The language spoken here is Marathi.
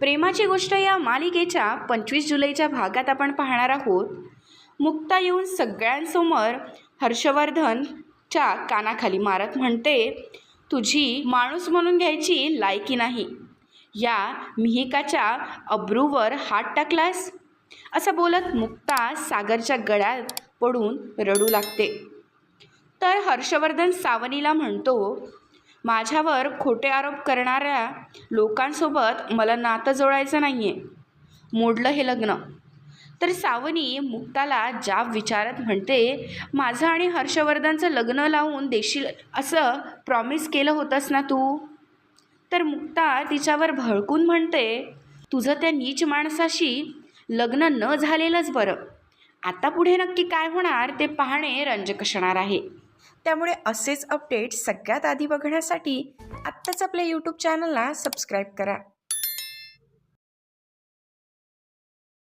प्रेमाची गोष्ट या मालिकेच्या पंचवीस जुलैच्या भागात आपण पाहणार आहोत. मुक्ता येऊन सगळ्यांसमोर हर्षवर्धनच्या कानाखाली मारत म्हणते तुझी माणूस म्हणून घ्यायची लायकी नाही. या मिहिकाच्या अब्रूवर हात टाकलास? असं बोलत मुक्ता सागरच्या गळ्यात पडून रडू लागते. तर हर्षवर्धन सावनीला म्हणतो माझ्यावर खोटे आरोप करणाऱ्या लोकांसोबत मला नातं जोडायचं नाही आहे मोडलं हे लग्न. तर सावनी मुक्ताला जाब विचारत म्हणते माझं आणि हर्षवर्धनचं लग्न लावून देशील असं प्रॉमिस केलं होतंस ना तू? तर मुक्ता तिच्यावर भळकून म्हणते तुझं त्या नीच माणसाशी लग्न न झालेलंच बरं. आता पुढे नक्की काय होणार ते पाहणे रंजक असणार आहे. त्यामुळे असेच अपडेट्स सगळ्यात आधी बघण्यासाठी आत्ताच आपल्या यूट्यूब चॅनलला सबस्क्राईब करा.